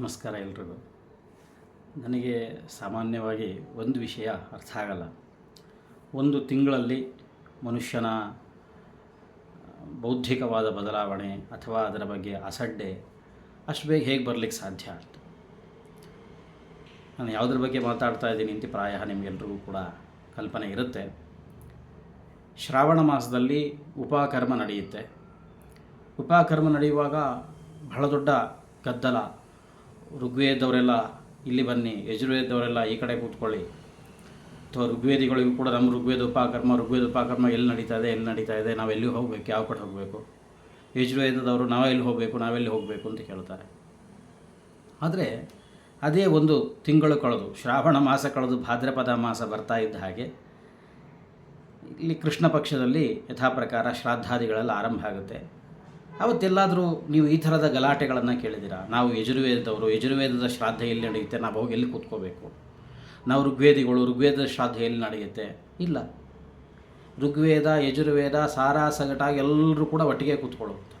ನಮಸ್ಕಾರ ಎಲ್ರಿಗೂ. ನನಗೆ ಸಾಮಾನ್ಯವಾಗಿ ಒಂದು ವಿಷಯ ಅರ್ಥ ಆಗಲ್ಲ. ಒಂದು ತಿಂಗಳಲ್ಲಿ ಮನುಷ್ಯನ ಬೌದ್ಧಿಕವಾದ ಬದಲಾವಣೆ ಅಥವಾ ಅದರ ಬಗ್ಗೆ ಅಸಡ್ಡೆ ಅಷ್ಟು ಬೇಗ ಹೇಗೆ ಬರಲಿಕ್ಕೆ ಸಾಧ್ಯ ಅಂತ. ನಾನು ಯಾವುದ್ರ ಬಗ್ಗೆ ಮಾತಾಡ್ತಾ ಇದ್ದೀನಿ ಅಂತ ಪ್ರಾಯ ನಿಮಗೆಲ್ರಿಗೂ ಕೂಡ ಕಲ್ಪನೆ ಇರುತ್ತೆ. ಶ್ರಾವಣ ಮಾಸದಲ್ಲಿ ಉಪಕರ್ಮ ನಡೆಯುತ್ತೆ. ಉಪಕರ್ಮ ನಡೆಯುವಾಗ ಬಹಳ ದೊಡ್ಡ ಗದ್ದಲ ಋಗ್ವೇದವರೆಲ್ಲ ಇಲ್ಲಿ ಬನ್ನಿ, ಯಜುರ್ವೇದವರೆಲ್ಲ ಈ ಕಡೆ ಕೂತ್ಕೊಳ್ಳಿ. ಅಥವಾ ಋಗ್ವೇದಿಗಳಿಗೂ ಕೂಡ ನಮ್ಮ ಋಗ್ವೇದ ಉಪಕರ್ಮ ಋಗ್ವೇದ ಉಪಕರ್ಮ ಎಲ್ಲಿ ನಡೀತಾ ಇದೆ, ಎಲ್ಲಿ ನಡೀತಾ ಇದೆ, ನಾವು ಎಲ್ಲಿ ಹೋಗಬೇಕು, ಯಾವ ಕಡೆ ಹೋಗಬೇಕು? ಯಜುರ್ವೇದದವರು ನಾವೆಲ್ಲಿ ಹೋಗಬೇಕು ನಾವೆಲ್ಲಿ ಹೋಗಬೇಕು ಅಂತ ಕೇಳ್ತಾರೆ. ಆದರೆ ಅದೇ ಒಂದು ತಿಂಗಳು ಕಳೆದು, ಶ್ರಾವಣ ಮಾಸ ಕಳೆದು ಭಾದ್ರಪದ ಮಾಸ ಬರ್ತಾ ಇದ್ದ ಹಾಗೆ, ಇಲ್ಲಿ ಕೃಷ್ಣ ಪಕ್ಷದಲ್ಲಿ ಯಥಾ ಪ್ರಕಾರ ಶ್ರಾದ್ದಾದಿಗಳೆಲ್ಲ ಆರಂಭ ಆಗುತ್ತೆ. ಅವತ್ತೆಲ್ಲಾದರೂ ನೀವು ಈ ಥರದ ಗಲಾಟೆಗಳನ್ನು ಕೇಳಿದ್ದೀರಾ? ನಾವು ಯಜುರ್ವೇದದವರು, ಯಜುರ್ವೇದದ ಶ್ರಾದ್ದ ಎಲ್ಲಿ ನಡೆಯುತ್ತೆ, ನಾವು ಹೋಗಿ ಎಲ್ಲಿ ಕೂತ್ಕೋಬೇಕು? ನಾವು ಋಗ್ವೇದಿಗಳು, ಋಗ್ವೇದದ ಶ್ರಾದ್ದ ಎಲ್ಲಿ ನಡೆಯುತ್ತೆ? ಇಲ್ಲ. ಋಗ್ವೇದ, ಯಜುರ್ವೇದ ಸಾರಾ ಸಗಟಾಗಿ ಎಲ್ಲರೂ ಕೂಡ ಒಟ್ಟಿಗೆ ಕೂತ್ಕೊಳ್ಳುತ್ತೆ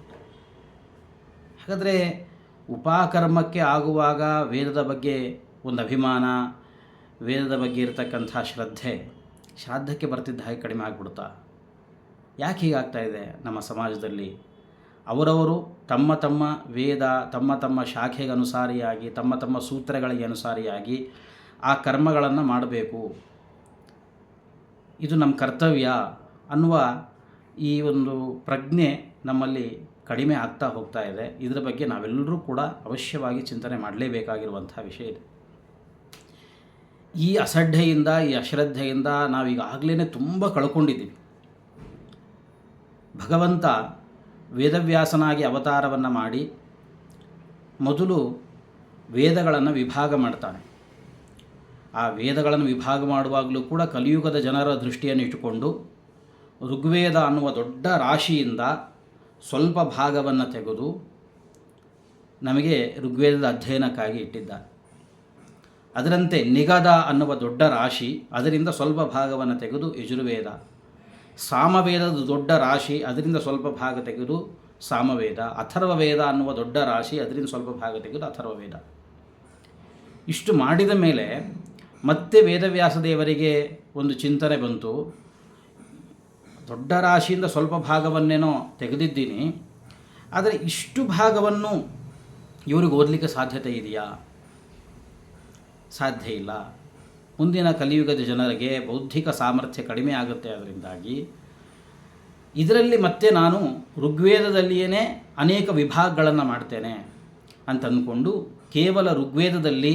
ಹಾಗಾದರೆ ಉಪಾಕರ್ಮಕ್ಕೆ ಆಗುವಾಗ ವೇದದ ಬಗ್ಗೆ ಒಂದು ಅಭಿಮಾನ, ವೇದದ ಬಗ್ಗೆ ಇರತಕ್ಕಂಥ ಶ್ರದ್ಧೆ ಶ್ರಾದ್ದಕ್ಕೆ ಬರ್ತಿದ್ದ ಹಾಗೆ ಕಡಿಮೆ ಆಗಿಬಿಡುತ್ತಾ? ಯಾಕೆ ಹೀಗಾಗ್ತಾ ಇದೆ ನಮ್ಮ ಸಮಾಜದಲ್ಲಿ? ಅವರವರು ತಮ್ಮ ತಮ್ಮ ವೇದ, ತಮ್ಮ ತಮ್ಮ ಶಾಖೆಗೆ ಅನುಸಾರಿಯಾಗಿ, ತಮ್ಮ ತಮ್ಮ ಸೂತ್ರಗಳಿಗೆ ಅನುಸಾರಿಯಾಗಿ ಆ ಕರ್ಮಗಳನ್ನು ಮಾಡಬೇಕು. ಇದು ನಮ್ಮ ಕರ್ತವ್ಯ ಅನ್ನುವ ಈ ಒಂದು ಪ್ರಜ್ಞೆ ನಮ್ಮಲ್ಲಿ ಕಡಿಮೆ ಆಗ್ತಾ ಹೋಗ್ತಾ ಇದೆ. ಇದರ ಬಗ್ಗೆ ನಾವೆಲ್ಲರೂ ಕೂಡ ಅವಶ್ಯವಾಗಿ ಚಿಂತನೆ ಮಾಡಲೇಬೇಕಾಗಿರುವಂಥ ವಿಷಯ ಇದೆ. ಈ ಅಸಡ್ಡೆಯಿಂದ, ಈ ಅಶ್ರದ್ಧೆಯಿಂದ ನಾವೀಗಾಗಲೇ ತುಂಬ ಕಳ್ಕೊಂಡಿದ್ದೀವಿ. ಭಗವಂತ ವೇದವ್ಯಾಸನಾಗಿ ಅವತಾರವನ್ನು ಮಾಡಿ ಮೊದಲು ವೇದಗಳನ್ನು ವಿಭಾಗ ಮಾಡ್ತಾನೆ. ಆ ವೇದಗಳನ್ನು ವಿಭಾಗ ಮಾಡುವಾಗಲೂ ಕೂಡ ಕಲಿಯುಗದ ಜನರ ದೃಷ್ಟಿಯನ್ನು ಇಟ್ಟುಕೊಂಡು ಋಗ್ವೇದ ಅನ್ನುವ ದೊಡ್ಡ ರಾಶಿಯಿಂದ ಸ್ವಲ್ಪ ಭಾಗವನ್ನು ತೆಗೆದು ನಮಗೆ ಋಗ್ವೇದದ ಅಧ್ಯಯನಕ್ಕಾಗಿ ಇಟ್ಟಿದ್ದಾರೆ. ಅದರಂತೆ ನಿಗದ ಅನ್ನುವ ದೊಡ್ಡ ರಾಶಿ ಅದರಿಂದ ಸ್ವಲ್ಪ ಭಾಗವನ್ನು ತೆಗೆದು ಯಜುರ್ವೇದ ಸಾಮವೇದದ ದೊಡ್ಡ ರಾಶಿ ಅದರಿಂದ ಸ್ವಲ್ಪ ಭಾಗ ತೆಗೆದು ಸಾಮವೇದ ಅಥರ್ವ ವೇದ ಅನ್ನುವ ದೊಡ್ಡ ರಾಶಿ ಅದರಿಂದ ಸ್ವಲ್ಪ ಭಾಗ ತೆಗೆದು ಅಥರ್ವ ವೇದ ಇಷ್ಟು ಮಾಡಿದ ಮೇಲೆ ಮತ್ತೆ ವೇದವ್ಯಾಸ ದೇವರಿಗೆ ಒಂದು ಚಿಂತನೆ ಬಂತು. ದೊಡ್ಡ ರಾಶಿಯಿಂದ ಸ್ವಲ್ಪ ಭಾಗವನ್ನೇನೋ ತೆಗೆದಿದ್ದೀನಿ. ಆದರೆ ಇಷ್ಟು ಭಾಗವನ್ನು ಇವ್ರಿಗೆ ಓದಲಿಕ್ಕೆ ಸಾಧ್ಯತೆ ಇದೆಯಾ? ಸಾಧ್ಯ ಇಲ್ಲ. ಮುಂದಿನ ಕಲಿಯುಗದ ಜನರಿಗೆ ಬೌದ್ಧಿಕ ಸಾಮರ್ಥ್ಯ ಕಡಿಮೆ ಆಗುತ್ತೆ ಅದರಿಂದಾಗಿ ಇದರಲ್ಲಿ ಮತ್ತೆ ನಾನು ಋಗ್ವೇದದಲ್ಲಿಯೇ ಅನೇಕ ವಿಭಾಗಗಳನ್ನು ಮಾಡ್ತೇನೆ ಅಂತ ಅಂದ್ಕೊಂಡು ಕೇವಲ ಋಗ್ವೇದದಲ್ಲಿ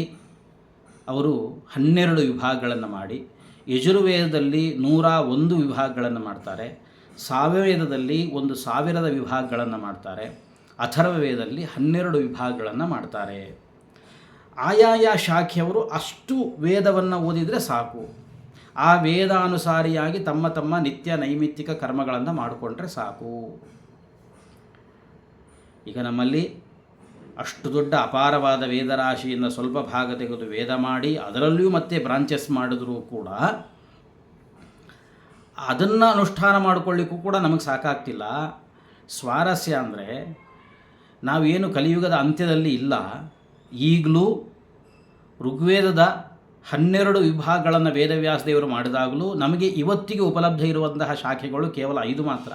ಅವರು ಹನ್ನೆರಡು ವಿಭಾಗಗಳನ್ನು ಮಾಡಿ ಯಜುರ್ವೇದದಲ್ಲಿ ನೂರ ಒಂದು ವಿಭಾಗಗಳನ್ನು ಮಾಡ್ತಾರೆ ಸಾಮವೇದದಲ್ಲಿ ಒಂದು ಸಾವಿರದ ವಿಭಾಗಗಳನ್ನು ಮಾಡ್ತಾರೆ, ಅಥರ್ವವೇದದಲ್ಲಿ ಹನ್ನೆರಡು ವಿಭಾಗಗಳನ್ನು ಮಾಡ್ತಾರೆ. ಆಯಾಯ ಶಾಖೆಯವರು ಅಷ್ಟು ವೇದವನ್ನು ಓದಿದರೆ ಸಾಕು. ಆ ವೇದಾನುಸಾರಿಯಾಗಿ ತಮ್ಮ ತಮ್ಮ ನಿತ್ಯ ನೈಮಿತ್ತಿಕ ಕರ್ಮಗಳನ್ನು ಮಾಡಿಕೊಂಡ್ರೆ ಸಾಕು. ಈಗ ನಮ್ಮಲ್ಲಿ ಅಷ್ಟು ದೊಡ್ಡ ಅಪಾರವಾದ ವೇದರಾಶಿಯಿಂದ ಸ್ವಲ್ಪ ಭಾಗ ತೆಗೆದು ವೇದ ಮಾಡಿ ಅದರಲ್ಲಿಯೂ ಮತ್ತೆ ಬ್ರಾಂಚಸ್ ಮಾಡಿದ್ರೂ ಕೂಡ ಅದನ್ನು ಅನುಷ್ಠಾನ ಮಾಡಿಕೊಳ್ಳಿಕ್ಕೂ ಕೂಡ ನಮಗೆ ಸಾಕಾಗ್ತಿಲ್ಲ. ಸ್ವಾರಸ್ಯ ಅಂದರೆ ನಾವೇನು ಕಲಿಯುಗದ ಅಂತ್ಯದಲ್ಲಿ ಇಲ್ಲ. ಈಗಲೂ ಋಗ್ವೇದದ ಹನ್ನೆರಡು ವಿಭಾಗಗಳನ್ನು ವೇದವ್ಯಾಸ ದೇವರು ಮಾಡಿದಾಗಲೂ ನಮಗೆ ಇವತ್ತಿಗೆ ಉಪಲಬ್ಧ ಇರುವಂತಹ ಶಾಖೆಗಳು ಕೇವಲ ಐದು ಮಾತ್ರ.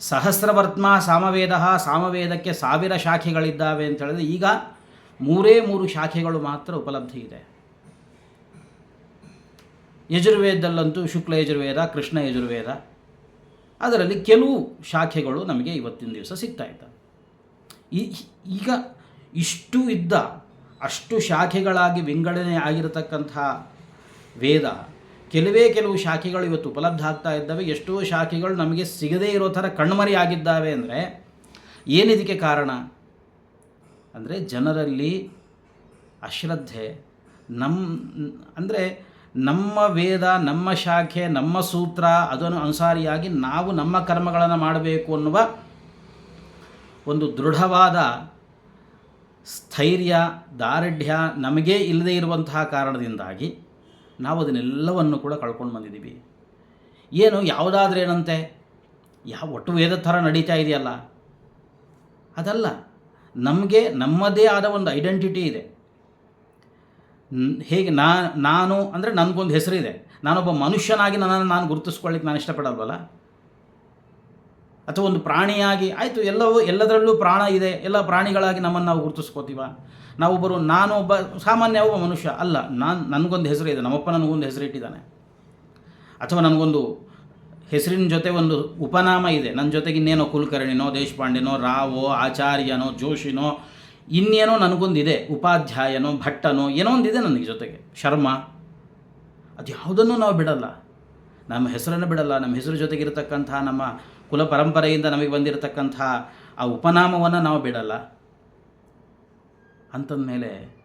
ಸಹಸ್ರವರ್ತ್ಮ ಸಾಮವೇದ ಸಾಮವೇದಕ್ಕೆ ಸಾವಿರ ಶಾಖೆಗಳಿದ್ದಾವೆ ಅಂತ ಹೇಳಿದ್ರೆ ಈಗ ಮೂರೇ ಮೂರು ಶಾಖೆಗಳು ಮಾತ್ರ ಉಪಲಬ್ಧ ಇದೆ. ಯಜುರ್ವೇದದಲ್ಲಂತೂ ಶುಕ್ಲ ಯಜುರ್ವೇದ, ಕೃಷ್ಣ ಯಜುರ್ವೇದ. ಅದರಲ್ಲಿ ಕೆಲವು ಶಾಖೆಗಳು ನಮಗೆ ಇವತ್ತಿನ ದಿವಸ ಸಿಗ್ತಾ ಇದ್ದಾವೆ. ಈಗ ಇಷ್ಟು ಇದ್ದ ಅಷ್ಟು ಶಾಖೆಗಳಾಗಿ ವಿಂಗಡಣೆ ಆಗಿರತಕ್ಕಂಥ ವೇದ ಕೆಲವೇ ಕೆಲವು ಶಾಖೆಗಳು ಇವತ್ತು ಉಪಲಬ್ಧ ಆಗ್ತಾ ಇದ್ದಾವೆ. ಎಷ್ಟೋ ಶಾಖೆಗಳು ನಮಗೆ ಸಿಗದೇ ಇರೋ ಥರ ಕಣ್ಮರಿ ಆಗಿದ್ದಾವೆ ಅಂದರೆ ಏನಿದಕ್ಕೆ ಕಾರಣ? ಅಂದರೆ ಜನರಲ್ಲಿ ಅಶ್ರದ್ಧೆ. ನಮ್ಮ ಅಂದರೆ ನಮ್ಮ ವೇದ, ನಮ್ಮ ಶಾಖೆ, ನಮ್ಮ ಸೂತ್ರ ಅದನ್ನು ಅನುಸಾರಿಯಾಗಿ ನಾವು ನಮ್ಮ ಕರ್ಮಗಳನ್ನು ಮಾಡಬೇಕು ಅನ್ನುವ ಒಂದು ದೃಢವಾದ ಸ್ಥೈರ್ಯ, ದಾರ್ಢ್ಯ ನಮಗೇ ಇಲ್ಲದೇ ಇರುವಂತಹ ಕಾರಣದಿಂದಾಗಿ ನಾವು ಅದನ್ನೆಲ್ಲವನ್ನು ಕೂಡ ಕಳ್ಕೊಂಡು ಬಂದಿದ್ದೀವಿ. ಏನು, ಯಾವುದಾದ್ರೂ ಏನಂತೆ? ಯಾವ ಒಟ್ಟು ವೇದ ಥರ ನಡೀತಾ ಇದೆಯಲ್ಲ? ಅದಲ್ಲ. ನಮಗೆ ನಮ್ಮದೇ ಆದ ಒಂದು ಐಡೆಂಟಿಟಿ ಇದೆ. ಹೇಗೆ ನಾ, ನಾನು ಅಂದರೆ ನನಗೊಂದು ಹೆಸರಿದೆ. ನಾನೊಬ್ಬ ಮನುಷ್ಯನಾಗಿ ನನ್ನನ್ನು ನಾನು ಗುರುತಿಸ್ಕೊಳ್ಳಿಕ್ಕೆ ನಾನು ಇಷ್ಟಪಡಲ್ವಲ್ಲ? ಅಥವಾ ಒಂದು ಪ್ರಾಣಿಯಾಗಿ, ಆಯಿತು, ಎಲ್ಲವೂ, ಎಲ್ಲದರಲ್ಲೂ ಪ್ರಾಣ ಇದೆ, ಎಲ್ಲ ಪ್ರಾಣಿಗಳಾಗಿ ನಮ್ಮನ್ನು ನಾವು ಗುರುತಿಸ್ಕೋತೀವ? ನಾವೊಬ್ಬರು, ನಾನು ಒಬ್ಬ ಸಾಮಾನ್ಯ ಒಬ್ಬ ಮನುಷ್ಯ ಅಲ್ಲ. ನಾನು, ನನಗೊಂದು ಹೆಸರು ಇದೆ, ನಮ್ಮಪ್ಪ ನನಗೊಂದು ಹೆಸರು ಇಟ್ಟಿದ್ದಾನೆ. ಅಥವಾ ನನಗೊಂದು ಹೆಸರಿನ ಜೊತೆ ಒಂದು ಉಪನಾಮ ಇದೆ. ನನ್ನ ಜೊತೆಗೆ ಇನ್ನೇನೋ ಕುಲಕರ್ಣಿನೋ, ದೇಶಪಾಂಡೆನೋ, ರಾವೋ, ಆಚಾರ್ಯನೋ, ಜೋಶಿನೋ, ಇನ್ನೇನೋ ನನಗೊಂದಿದೆ. ಉಪಾಧ್ಯಾಯನೋ, ಭಟ್ಟನೋ, ಏನೋ ಒಂದಿದೆ ನನಗೆ ಜೊತೆಗೆ. ಶರ್ಮ. ಅದು ಯಾವುದನ್ನು ನಾವು ಬಿಡಲ್ಲ. ನಮ್ಮ ಹೆಸರನ್ನು ಬಿಡಲ್ಲ. ನಮ್ಮ ಹೆಸರು ಜೊತೆಗಿರತಕ್ಕಂಥ ನಮ್ಮ ಕುಲ ಪರಂಪರೆಯಿಂದ ನಮಗೆ ಬಂದಿರತಕ್ಕಂಥ ಆ ಉಪನಾಮವನ್ನು ನಾವು ಬಿಡಲ್ಲ. ಅಂತಂದಮೇಲೆ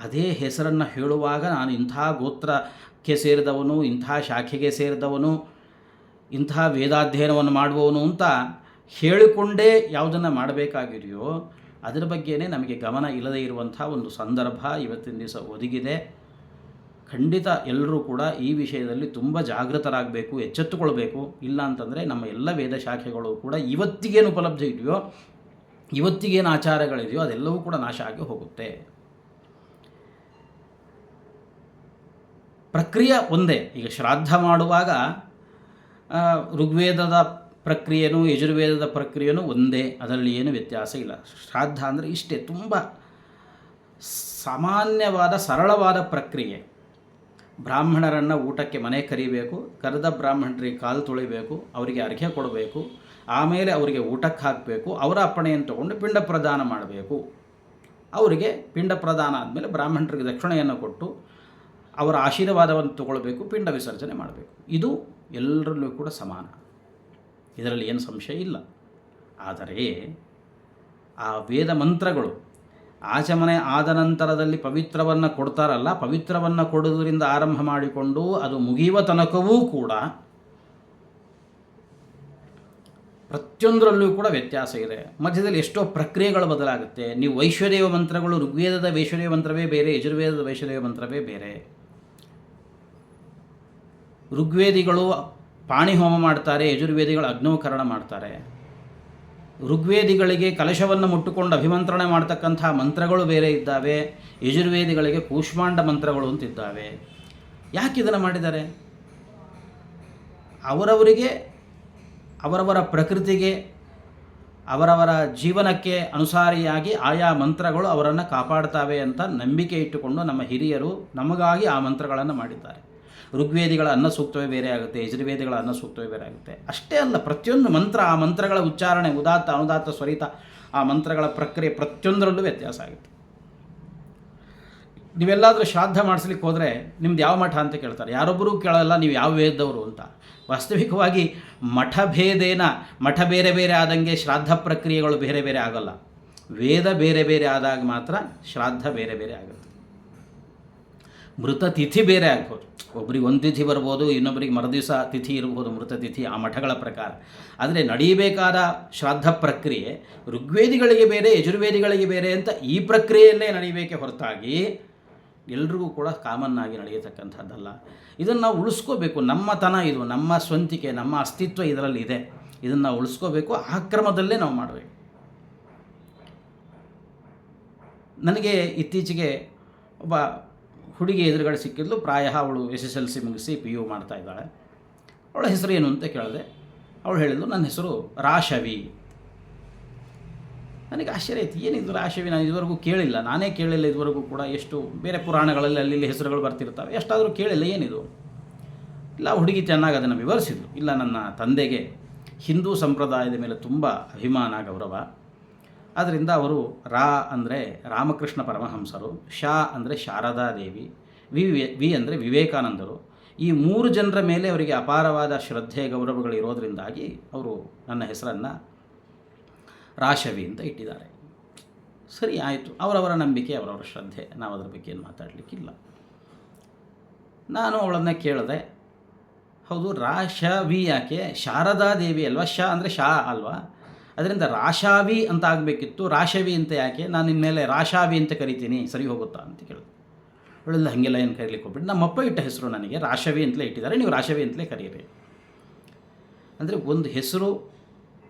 ಅದೇ ಹೆಸರನ್ನು ಹೇಳುವಾಗ ನಾನು ಇಂಥ ಗೋತ್ರಕ್ಕೆ ಸೇರಿದವನು, ಇಂಥ ಶಾಖೆಗೆ ಸೇರಿದವನು, ಇಂಥ ವೇದಾಧ್ಯಯನವನ್ನು ಮಾಡುವವನು ಅಂತ ಹೇಳಿಕೊಂಡೇ ಯಾವುದನ್ನು ಮಾಡಬೇಕಾಗಿದೆಯೋ, ಅದರ ಬಗ್ಗೆನೇ ನಮಗೆ ಗಮನ ಇಲ್ಲದೇ ಇರುವಂಥ ಒಂದು ಸಂದರ್ಭ ಇವತ್ತಿನ ದಿವಸ ಒದಗಿದೆ. ಖಂಡಿತ ಎಲ್ಲರೂ ಕೂಡ ಈ ವಿಷಯದಲ್ಲಿ ತುಂಬ ಜಾಗೃತರಾಗಬೇಕು, ಎಚ್ಚೆತ್ತುಕೊಳ್ಬೇಕು. ಇಲ್ಲ ಅಂತಂದರೆ ನಮ್ಮ ಎಲ್ಲ ವೇದ ಶಾಖೆಗಳು ಕೂಡ ಇವತ್ತಿಗೇನು ಉಪಲಬ್ಧ ಇದೆಯೋ, ಇವತ್ತಿಗೇನು ಆಚಾರಗಳಿದೆಯೋ ಅದೆಲ್ಲವೂ ಕೂಡ ನಾಶ ಆಗಿ ಹೋಗುತ್ತೆ. ಪ್ರಕ್ರಿಯೆ ಒಂದೇ. ಈಗ ಶ್ರಾದ್ದ ಮಾಡುವಾಗ ಋಗ್ವೇದದ ಪ್ರಕ್ರಿಯೆನೂ ಯಜುರ್ವೇದದ ಪ್ರಕ್ರಿಯೆನೂ ಒಂದೇ. ಅದರಲ್ಲಿ ಏನು ವ್ಯತ್ಯಾಸ ಇಲ್ಲ. ಶ್ರಾದ್ದ ಅಂದರೆ ಇಷ್ಟೇ. ತುಂಬ ಸಾಮಾನ್ಯವಾದ, ಸರಳವಾದ ಪ್ರಕ್ರಿಯೆ. ಬ್ರಾಹ್ಮಣರನ್ನು ಊಟಕ್ಕೆ ಮನೆ ಕರಿಬೇಕು, ಕರೆದ ಬ್ರಾಹ್ಮಣರಿಗೆ ಕಾಲು ತೊಳಿಬೇಕು, ಅವರಿಗೆ ಅರ್ಘ್ಯ ಕೊಡಬೇಕು, ಆಮೇಲೆ ಅವರಿಗೆ ಊಟಕ್ಕೆ ಹಾಕಬೇಕು, ಅವರ ಅಪ್ಪಣೆಯನ್ನು ತಗೊಂಡು ಪಿಂಡ ಪ್ರದಾನ ಮಾಡಬೇಕು. ಅವರಿಗೆ ಪಿಂಡ ಪ್ರದಾನ ಆದಮೇಲೆ ಬ್ರಾಹ್ಮಣರಿಗೆ ದಕ್ಷಿಣೆಯನ್ನು ಕೊಟ್ಟು ಅವರ ಆಶೀರ್ವಾದವನ್ನು ತಗೊಳ್ಬೇಕು, ಪಿಂಡ ವಿಸರ್ಜನೆ ಮಾಡಬೇಕು. ಇದು ಎಲ್ಲರಲ್ಲೂ ಕೂಡ ಸಮಾನ. ಇದರಲ್ಲಿ ಏನು ಸಂಶಯ ಇಲ್ಲ. ಆದರೆ ಆ ವೇದ ಮಂತ್ರಗಳು ಆಚಮನೆ ಆದ ನಂತರದಲ್ಲಿ ಪವಿತ್ರವನ್ನು ಕೊಡ್ತಾರಲ್ಲ, ಪವಿತ್ರವನ್ನು ಕೊಡುವುದರಿಂದ ಆರಂಭ ಮಾಡಿಕೊಂಡು ಅದು ಮುಗಿಯುವ ತನಕವೂ ಕೂಡ ಪ್ರತಿಯೊಂದರಲ್ಲೂ ಕೂಡ ವ್ಯತ್ಯಾಸ ಇದೆ. ಮಧ್ಯದಲ್ಲಿ ಎಷ್ಟೋ ಪ್ರಕ್ರಿಯೆಗಳು ಬದಲಾಗುತ್ತೆ. ನೀವು ವೈಶ್ವದೇವ ಮಂತ್ರಗಳು, ಋಗ್ವೇದದ ವೈಶ್ವದೇವ ಮಂತ್ರವೇ ಬೇರೆ, ಯಜುರ್ವೇದದ ವೈಶ್ವದೇವ ಮಂತ್ರವೇ ಬೇರೆ. ಋಗ್ವೇದಿಗಳು ಪಾಣಿ ಹೋಮ ಮಾಡ್ತಾರೆ, ಯಜುರ್ವೇದಿಗಳು ಅಗ್ನೋಕರಣ ಮಾಡ್ತಾರೆ. ಋಗ್ವೇದಿಗಳಿಗೆ ಕಲಶವನ್ನು ಮುಟ್ಟುಕೊಂಡು ಅಭಿಮಂತ್ರಣ ಮಾಡ್ತಕ್ಕಂಥ ಮಂತ್ರಗಳು ಬೇರೆ ಇದ್ದಾವೆ, ಯಜುರ್ವೇದಿಗಳಿಗೆ ಕೂಷ್ಮಾಂಡ ಮಂತ್ರಗಳು ಅಂತಿದ್ದಾವೆ. ಯಾಕೆ ಇದನ್ನು ಮಾಡಿದ್ದಾರೆ? ಅವರವರಿಗೆ, ಅವರವರ ಪ್ರಕೃತಿಗೆ, ಅವರವರ ಜೀವನಕ್ಕೆ ಅನುಸಾರಿಯಾಗಿ ಆಯಾ ಮಂತ್ರಗಳು ಅವರನ್ನು ಕಾಪಾಡ್ತಾವೆ ಅಂತ ನಂಬಿಕೆ ಇಟ್ಟುಕೊಂಡು ನಮ್ಮ ಹಿರಿಯರು ನಮಗಾಗಿ ಆ ಮಂತ್ರಗಳನ್ನು ಮಾಡಿದ್ದಾರೆ. ಋಗ್ವೇದಿಗಳ ಅನ್ನ ಸೂಕ್ತವೇ ಬೇರೆ ಆಗುತ್ತೆ, ಯಜುರ್ವೇದಿಗಳ ಅನ್ನ ಸೂಕ್ತವೇ ಬೇರೆ ಆಗುತ್ತೆ. ಅಷ್ಟೇ ಅಲ್ಲ, ಪ್ರತಿಯೊಂದು ಮಂತ್ರ, ಆ ಮಂತ್ರಗಳ ಉಚ್ಚಾರಣೆ, ಉದಾತ್ತ, ಅನುದಾತ್ತ, ಸ್ವರಿತ, ಆ ಮಂತ್ರಗಳ ಪ್ರಕ್ರಿಯೆ ಪ್ರತಿಯೊಂದರಲ್ಲೂ ವ್ಯತ್ಯಾಸ ಆಗುತ್ತೆ. ನೀವೆಲ್ಲಾದರೂ ಶ್ರಾದ್ದ ಮಾಡಿಸ್ಲಿಕ್ಕೆ ಹೋದರೆ ನಿಮ್ದು ಯಾವ ಮಠ ಅಂತ ಕೇಳ್ತಾರೆ. ಯಾರೊಬ್ಬರೂ ಕೇಳಲ್ಲ, ನೀವು ಯಾವ ವೇದವರು ಅಂತ. ವಾಸ್ತವಿಕವಾಗಿ ಮಠಭೇದೇನ, ಮಠ ಬೇರೆ ಬೇರೆ ಆದಂಗೆ ಶ್ರಾದ್ದ ಪ್ರಕ್ರಿಯೆಗಳು ಬೇರೆ ಬೇರೆ ಆಗಲ್ಲ. ವೇದ ಬೇರೆ ಬೇರೆ ಆದಾಗ ಮಾತ್ರ ಶ್ರಾದ್ದ ಬೇರೆ ಬೇರೆ ಆಗುತ್ತೆ. ಮೃತ ತಿಥಿ ಬೇರೆ ಆಗ್ಬೋದು. ಒಬ್ರಿಗೆ ಒಂದು ತಿಥಿ ಬರ್ಬೋದು ಇನ್ನೊಬ್ಬರಿಗೆ ಮರುದಿವಸ ತಿಥಿ ಇರ್ಬೋದು, ಮೃತ ತಿಥಿ ಆ ಮಠಗಳ ಪ್ರಕಾರ. ಆದರೆ ನಡೆಯಬೇಕಾದ ಶ್ರಾದ್ದ ಪ್ರಕ್ರಿಯೆ ಋಗ್ವೇದಿಗಳಿಗೆ ಬೇರೆ, ಯಜುರ್ವೇದಿಗಳಿಗೆ ಬೇರೆ ಅಂತ ಈ ಪ್ರಕ್ರಿಯೆಯಲ್ಲೇ ನಡೀಬೇಕೆ ಹೊರತಾಗಿ ಎಲ್ರಿಗೂ ಕೂಡ ಕಾಮನ್ ಆಗಿ ನಡೆಯತಕ್ಕಂಥದ್ದಲ್ಲ. ಇದನ್ನು ನಾವು ಉಳಿಸ್ಕೋಬೇಕು. ನಮ್ಮತನ ಇದು, ನಮ್ಮ ಸ್ವಂತಿಕೆ, ನಮ್ಮ ಅಸ್ತಿತ್ವ ಇದರಲ್ಲಿ ಇದೆ. ಇದನ್ನು ನಾವು ಉಳಿಸ್ಕೋಬೇಕು. ಆ ಕ್ರಮದಲ್ಲೇ ನಾವು ಮಾಡಬೇಕು. ನನಗೆ ಇತ್ತೀಚೆಗೆ ಒಬ್ಬ ಹುಡುಗಿ ಎದುರುಗಡೆ ಸಿಕ್ಕಿದ್ಲು, ಪ್ರಾಯ ಅವಳು ಎಸ್ ಎಸ್ ಎಲ್ ಸಿ ಮುಗಿಸಿ ಪಿ ಯು ಮಾಡ್ತಾ ಇದ್ದಾಳೆ. ಅವಳ ಹೆಸರು ಏನು ಅಂತ ಕೇಳಿದೆ. ಅವಳು ಹೇಳಿದ್ಲು, ನನ್ನ ಹೆಸರು ರಾಶವಿ. ನನಗೆ ಆಶ್ಚರ್ಯ ಆಯ್ತು ಏನಿದು ರಾಶವಿ? ನಾನು ಇದುವರೆಗೂ ಕೇಳಿಲ್ಲ. ನಾನೇ ಕೇಳಿಲ್ಲ ಇದುವರೆಗೂ ಕೂಡ ಎಷ್ಟು ಬೇರೆ ಪುರಾಣಗಳಲ್ಲಿ ಅಲ್ಲಿ ಹೆಸರುಗಳು ಬರ್ತಿರ್ತವೆ. ಎಷ್ಟಾದರೂ ಕೇಳಿಲ್ಲ, ಏನಿದು? ಇಲ್ಲ, ಹುಡುಗಿ ಚೆನ್ನಾಗಿ ಅದನ್ನು ವಿವರಿಸಿದ್ಲು. ಇಲ್ಲ, ನನ್ನ ತಂದೆಗೆ ಹಿಂದೂ ಸಂಪ್ರದಾಯದ ಮೇಲೆ ತುಂಬ ಅಭಿಮಾನ, ಗೌರವ. ಆದ್ದರಿಂದ ಅವರು ರಾ ಅಂದರೆ ರಾಮಕೃಷ್ಣ ಪರಮಹಂಸರು, ಶಾ ಅಂದರೆ ಶಾರದಾ ದೇವಿ ವಿ ವಿ ಅಂದರೆ ವಿವೇಕಾನಂದರು. ಈ ಮೂರು ಜನರ ಮೇಲೆ ಅವರಿಗೆ ಅಪಾರವಾದ ಶ್ರದ್ಧೆ, ಗೌರವಗಳು ಇರೋದರಿಂದಾಗಿ ಅವರು ನನ್ನ ಹೆಸರನ್ನು ರಾಶವಿ ಅಂತ ಇಟ್ಟಿದ್ದಾರೆ. ಸರಿ ಆಯಿತು. ಅವರವರ ನಂಬಿಕೆ, ಅವರವರ ಶ್ರದ್ಧೆ. ನಾವು ಅದರ ಬಗ್ಗೆ ಏನು ಮಾತಾಡಲಿಕ್ಕಿಲ್ಲ. ನಾನು ಅವಳನ್ನು ಕೇಳಿದೆ, ಹೌದು ರಾ ಶ ವಿ ಯಾಕೆ? ಶಾರದಾ ದೇವಿ ಅಲ್ವಾ? ಶ ಅಂದರೆ ಶಾ ಅಲ್ವಾ? ಅದರಿಂದ ರಾಶಾವಿ ಅಂತ ಆಗಬೇಕಿತ್ತು. ರಾಶವಿ ಅಂತ ಯಾಕೆ? ನಾನು ಇನ್ಮೇಲೆ ರಾಶಾವಿ ಅಂತ ಕರಿತೀನಿ. ಸರಿ ಹೋಗುತ್ತಾ ಅಂತ ಕೇಳಿದೆ. ಅವಳೆಲ್ಲ ಹಾಗೆಲ್ಲ ಏನು ಕರೀಲಿಕ್ಕೆ ಹೋಗ್ಬಿಟ್ಟು ನಮ್ಮಪ್ಪ ಇಟ್ಟ ಹೆಸರು ನನಗೆ ರಾಶವಿ ಅಂತಲೇ ಇಟ್ಟಿದ್ದಾರೆ. ನೀವು ರಾಶವಿ ಅಂತಲೇ ಕರೀರಿ. ಅಂದರೆ ಒಂದು ಹೆಸರು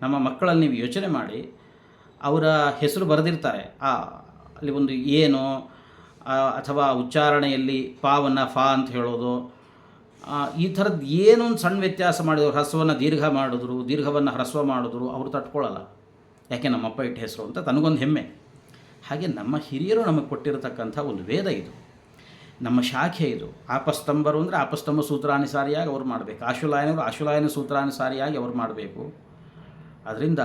ನಮ್ಮ ಮಕ್ಕಳಲ್ಲಿ ನೀವು ಯೋಚನೆ ಮಾಡಿ, ಅವರ ಹೆಸರು ಬರೆದಿರ್ತಾರೆ. ಆ, ಅಲ್ಲಿ ಒಂದು ಏನು ಅಥವಾ ಉಚ್ಚಾರಣೆಯಲ್ಲಿ ಪಾವನ್ನು ಫಾ ಅಂತ ಹೇಳೋದು ಈ ಥರದ್ದು ಏನೊಂದು ಸಣ್ಣ ವ್ಯತ್ಯಾಸ ಮಾಡಿದ್ರು, ಹ್ರಸ್ವವನ್ನು ದೀರ್ಘ ಮಾಡಿದ್ರು, ದೀರ್ಘವನ್ನು ಹ್ರಸ್ವ ಮಾಡಿದ್ರು, ಅವರು ತಟ್ಕೊಳ್ಳಲ್ಲ ಯಾಕೆ ನಮ್ಮಪ್ಪ ಇಟ್ಟ ಹೆಸರು ಅಂತ ತನಗೊಂದು ಹೆಮ್ಮೆ. ಹಾಗೆ ನಮ್ಮ ಹಿರಿಯರು ನಮಗೆ ಕೊಟ್ಟಿರತಕ್ಕಂಥ ಒಂದು ವೇದ ಇದು. ನಮ್ಮ ಶಾಖೆ ಇದು. ಆಪಸ್ತಂಭರು ಅಂದರೆ ಆಪಸ್ತಂಭ ಸೂತ್ರಾನುಸಾರಿಯಾಗಿ ಅವ್ರು ಮಾಡಬೇಕು. ಆಶುಲಾಯನರು ಆಶುಲಾಯನ ಸೂತ್ರಾನುಸಾರಿಯಾಗಿ ಅವ್ರು ಮಾಡಬೇಕು. ಅದರಿಂದ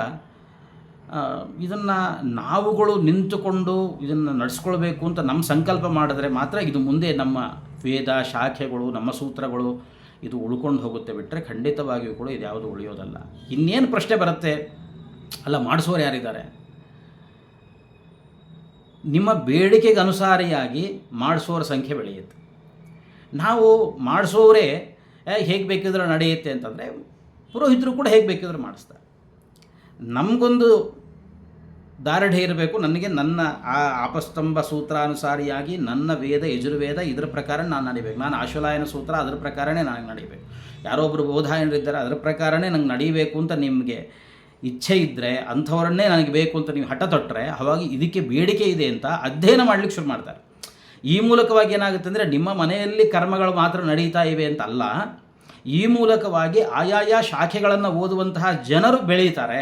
ಇದನ್ನು ನಾವುಗಳು ನಿಂತುಕೊಂಡು ಇದನ್ನು ನಡೆಸ್ಕೊಳ್ಬೇಕು ಅಂತ ನಮ್ಮ ಸಂಕಲ್ಪ ಮಾಡಿದ್ರೆ ಮಾತ್ರ ಇದು ಮುಂದೆ ನಮ್ಮ ವೇದ ಶಾಖೆಗಳು, ನಮ್ಮ ಸೂತ್ರಗಳು ಇದು ಉಳ್ಕೊಂಡು ಹೋಗುತ್ತೆ ಬಿಟ್ಟರೆ ಖಂಡಿತವಾಗಿಯೂ ಕೂಡ ಇದು ಯಾವುದು ಉಳಿಯೋದಲ್ಲ. ಇನ್ನೇನು ಪ್ರಶ್ನೆ ಬರುತ್ತೆ? ಅಲ್ಲ ಮಾಡಿಸೋರು ಯಾರಿದ್ದಾರೆ? ನಿಮ್ಮ ಬೇಡಿಕೆಗೆ ಅನುಸಾರಿಯಾಗಿ ಮಾಡಿಸೋರ ಸಂಖ್ಯೆ ಬೆಳೆಯುತ್ತೆ. ನಾವು ಮಾಡಿಸೋರೇ ಹೇಗೆ ಬೇಕಿದ್ರೂ ನಡೆಯುತ್ತೆ ಅಂತಂದರೆ, ಪುರೋಹಿತರು ಕೂಡ ಹೇಗೆ ಬೇಕಿದ್ರೆ ಮಾಡಿಸ್ತಾರೆ. ನಮಗೊಂದು ದಾರಢ್ಯ ಇರಬೇಕು. ನನಗೆ ನನ್ನ ಆ ಆಪಸ್ತಂಭ ಸೂತ್ರಾನುಸಾರಿಯಾಗಿ ನನ್ನ ವೇದ, ಯಜುರ್ವೇದ ಇದರ ಪ್ರಕಾರ ನಾನು ನಡಿಬೇಕು. ನಾನು ಆಶುಲಾಯನ ಸೂತ್ರ ಅದರ ಪ್ರಕಾರನೇ ನನಗೆ ನಡಿಬೇಕು. ಯಾರೊಬ್ಬರು ಬೋಧಾಯನರಿದ್ದಾರೆ ಅದರ ಪ್ರಕಾರನೇ ನಂಗೆ ನಡಿಬೇಕು ಅಂತ ನಿಮಗೆ ಇಚ್ಛೆ ಇದ್ದರೆ ಅಂಥವರನ್ನೇ ನನಗೆ ಬೇಕು ಅಂತ ನೀವು ಹಠ ತೊಟ್ಟರೆ ಅವಾಗ ಇದಕ್ಕೆ ಬೇಡಿಕೆ ಇದೆ ಅಂತ ಅಧ್ಯಯನ ಮಾಡಲಿಕ್ಕೆ ಶುರು ಮಾಡ್ತಾರೆ. ಈ ಮೂಲಕವಾಗಿ ಏನಾಗುತ್ತೆ ಅಂದರೆ ನಿಮ್ಮ ಮನೆಯಲ್ಲಿ ಕರ್ಮಗಳು ಮಾತ್ರ ನಡೀತಾ ಇವೆ ಅಂತ ಅಲ್ಲ, ಈ ಮೂಲಕವಾಗಿ ಆಯಾಯ ಶಾಖೆಗಳನ್ನು ಓದುವಂತಹ ಜನರು ಬೆಳೀತಾರೆ.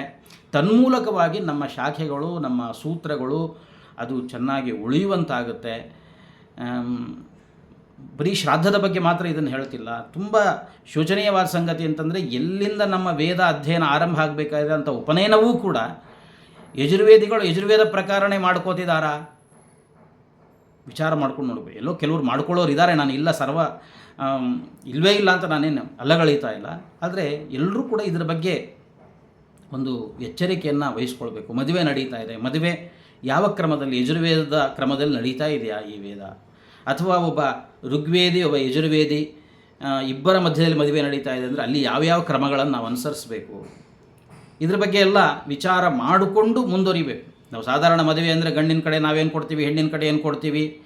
ತನ್ಮೂಲಕವಾಗಿ ನಮ್ಮ ಶಾಖೆಗಳು, ನಮ್ಮ ಸೂತ್ರಗಳು ಅದು ಚೆನ್ನಾಗಿ ಉಳಿಯುವಂತಾಗುತ್ತೆ. ಬರೀ ಶ್ರಾದ್ದದ ಬಗ್ಗೆ ಮಾತ್ರ ಇದನ್ನು ಹೇಳ್ತಿಲ್ಲ. ತುಂಬ ಶೋಚನೀಯವಾದ ಸಂಗತಿ ಅಂತಂದರೆ ಎಲ್ಲಿಂದ ನಮ್ಮ ವೇದ ಅಧ್ಯಯನ ಆರಂಭ ಆಗಬೇಕಾಗಿದೆ ಅಂತ ಉಪನಯನವೂ ಕೂಡ ಯಜುರ್ವೇದಿಗಳು ಯಜುರ್ವೇದ ಪ್ರಕಾರಣೆ ಮಾಡ್ಕೋತಿದ್ದಾರಾ ವಿಚಾರ ಮಾಡ್ಕೊಂಡು ನೋಡಬೇಕು ಎಲ್ಲೋ ಕೆಲವರು ಮಾಡ್ಕೊಳ್ಳೋರು ಇದ್ದಾರೆ ನಾನು ಇಲ್ಲ ಸರ್ವ ಇಲ್ಲವೇ ಇಲ್ಲ ಅಂತ ನಾನೇನು ಅಲ್ಲಗಳೀತಾ ಇಲ್ಲ. ಆದರೆ ಎಲ್ಲರೂ ಕೂಡ ಇದರ ಬಗ್ಗೆ ಒಂದು ಎಚ್ಚರಿಕೆಯನ್ನು ವಹಿಸ್ಕೊಳ್ಬೇಕು. ಮದುವೆ ನಡೀತಾ ಇದೆ. ಮದುವೆ ಯಾವ ಕ್ರಮದಲ್ಲಿ? ಯಜುರ್ವೇದದ ಕ್ರಮದಲ್ಲಿ ನಡೀತಾ ಇದೆಯಾ ಈ ವೇದ? ಅಥವಾ ಒಬ್ಬ ಋಗ್ವೇದಿ, ಒಬ್ಬ ಯಜುರ್ವೇದಿ ಇಬ್ಬರ ಮಧ್ಯದಲ್ಲಿ ಮದುವೆ ನಡೀತಾ ಇದೆ ಅಂದರೆ ಅಲ್ಲಿ ಯಾವ್ಯಾವ ಕ್ರಮಗಳನ್ನು ನಾವು ಅನುಸರಿಸಬೇಕು? ಇದ್ರ ಬಗ್ಗೆ ಎಲ್ಲ ವಿಚಾರ ಮಾಡಿಕೊಂಡು ಮುಂದುವರಿಬೇಕು. ನಾವು ಸಾಧಾರಣ ಮದುವೆ ಅಂದರೆ ಗಂಡಿನ ಕಡೆ ನಾವೇನು ಕೊಡ್ತೀವಿ? ಹೆಣ್ಣಿನ ಕಡೆ ಏನು ಕೊಡ್ತೀವಿ?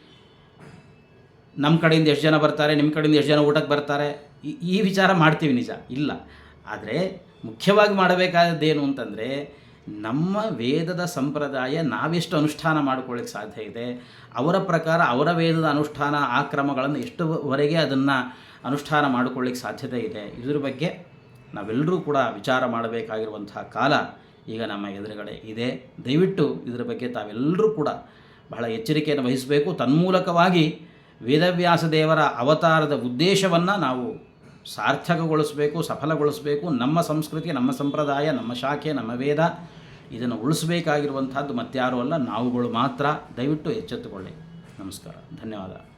ನಮ್ಮ ಕಡೆಯಿಂದ ಎಷ್ಟು ಜನ ಬರ್ತಾರೆ? ನಿಮ್ಮ ಕಡೆಯಿಂದ ಎಷ್ಟು ಜನ ಊಟಕ್ಕೆ ಬರ್ತಾರೆ? ಈ- ವಿಚಾರ ಮಾಡ್ತೀವಿ ನಿಜ. ಇಲ್ಲ. ಆದರೆ ಮುಖ್ಯವಾಗಿ ಮಾಡಬೇಕಾದದ್ದೇನು ಅಂತಂದರೆ, ನಮ್ಮ ವೇದದ ಸಂಪ್ರದಾಯ ನಾವೆಷ್ಟು ಅನುಷ್ಠಾನ ಮಾಡ್ಕೊಳ್ಳಿಕ್ಕೆ ಸಾಧ್ಯ ಇದೆ, ಅವರ ಪ್ರಕಾರ ಅವರ ವೇದದ ಅನುಷ್ಠಾನ ಆ ಕ್ರಮಗಳನ್ನು ಎಷ್ಟುವರೆಗೆ ಅದನ್ನು ಅನುಷ್ಠಾನ ಮಾಡಿಕೊಳ್ಳಿಕ್ಕೆ ಸಾಧ್ಯತೆ ಇದೆ, ಇದ್ರ ಬಗ್ಗೆ ನಾವೆಲ್ಲರೂ ಕೂಡ ವಿಚಾರ ಮಾಡಬೇಕಾಗಿರುವಂತಹ ಕಾಲ ಈಗ ನಮ್ಮ ಎದುರುಗಡೆ ಇದೆ. ದಯವಿಟ್ಟು ಇದರ ಬಗ್ಗೆ ತಾವೆಲ್ಲರೂ ಕೂಡ ಬಹಳ ಎಚ್ಚರಿಕೆಯನ್ನು ವಹಿಸಬೇಕು. ತನ್ಮೂಲಕವಾಗಿ ವೇದವ್ಯಾಸ ದೇವರ ಅವತಾರದ ಉದ್ದೇಶವನ್ನು ನಾವು ಸಾರ್ಥಕಗೊಳಿಸಬೇಕು, ಸಫಲಗೊಳಿಸಬೇಕು, ನಮ್ಮ ಸಂಸ್ಕೃತಿ, ನಮ್ಮ ಸಂಪ್ರದಾಯ, ನಮ್ಮ ಶಾಖೆ, ನಮ್ಮ ವೇದ ಇದನ್ನು ಉಳಿಸಬೇಕಾಗಿರುವಂಥದ್ದು ಮತ್ತಾರೂ ಅಲ್ಲ, ನಾವುಗಳು ಮಾತ್ರ. ದಯವಿಟ್ಟು ಎಚ್ಚೆತ್ತುಕೊಳ್ಳಿ. ನಮಸ್ಕಾರ. ಧನ್ಯವಾದ.